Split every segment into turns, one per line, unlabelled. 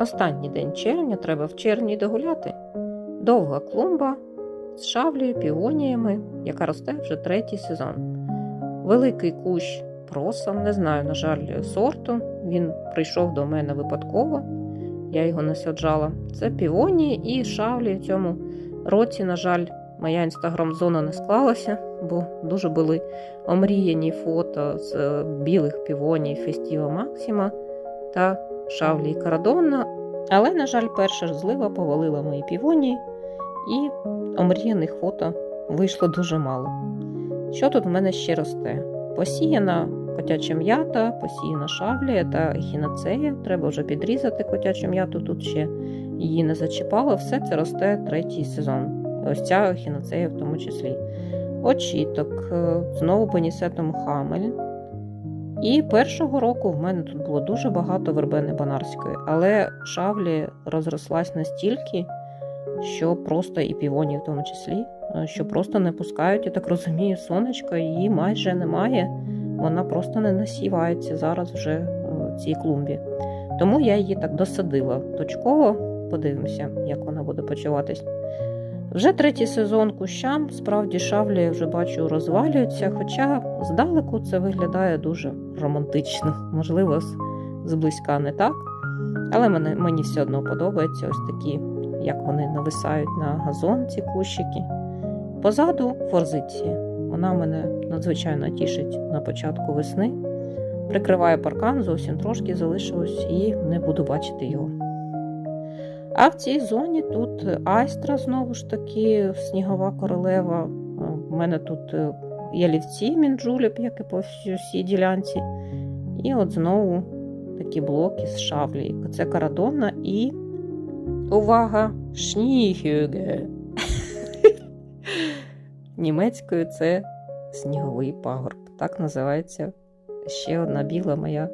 Останній день червня треба в червні догуляти. Довга клумба з шавлею, піоніями, яка росте вже третій сезон. Великий кущ просом, не знаю, на жаль, сорту. Він прийшов до мене випадково, я його не саджала. Це піонії і шавлі в цьому році, на жаль, моя інстаграм-зона не склалася, бо дуже були омріяні фото з е, білих півоній Фестіва Максима та шавлі Карадонна. Але, на жаль, перша ж злива повалила мої півонії, і омріяних фото вийшло дуже мало. Що тут в мене ще росте? Посіяна котяча м'ята, посіяна шавлія та хінацея. Треба вже підрізати котячу м'яту, тут ще її не зачіпало. Все це росте третій сезон. Ось ця хінацея в тому числі. Очіток, е, знову понісетом хамель. І першого року в мене тут було дуже багато вербени банарської, але шавлі розрослась настільки, що просто і півоні в тому числі, е, що просто не пускають, я так розумію, сонечко її майже немає. Вона просто не насівається зараз вже е, в цій клумбі. Тому я її так досадила точково. Подивимося, як вона буде почуватись. Вже третій сезон кущам, справді шавлі я вже бачу розвалюються, хоча здалеку це виглядає дуже романтично, можливо, зблизька не так. Але мене, мені все одно подобається ось такі, як вони нависають на газон, ці кущики. Позаду форзиція. Вона мене надзвичайно тішить на початку весни. Прикриваю паркан, зовсім трошки залишилось і не буду бачити його. А в цій зоні тут айстра, знову ж таки, снігова королева. У мене тут е, ялівці мінджуліп, як і по всій ділянці. І от знову такі блоки з шавлі. Це карадонна і. Увага! Шнігюге! Німецькою це сніговий пагорб. Так називається ще одна біла моя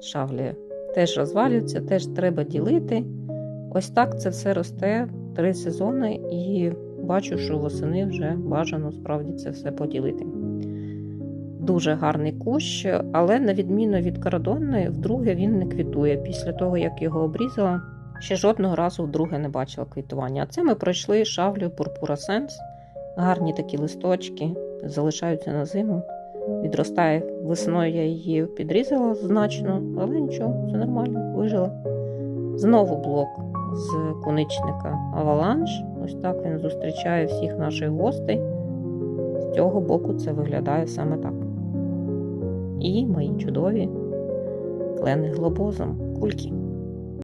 шавлія. Теж розвалюється, теж треба ділити. Ось так це все росте три сезони, і бачу, що восени вже бажано справді це все поділити. Дуже гарний кущ, але на відміну від карадонної, вдруге він не квітує. Після того, як його обрізала, ще жодного разу вдруге не бачила квітування. А це ми пройшли шавлю Purpura Sense. Гарні такі листочки залишаються на зиму. Відростає весною, я її підрізала значно, але нічого, все нормально, вижила. Знову блок з куничника Аваланж. Ось так він зустрічає всіх наших гостей. З цього боку це виглядає саме так. І мої чудові клени глобозом кульки.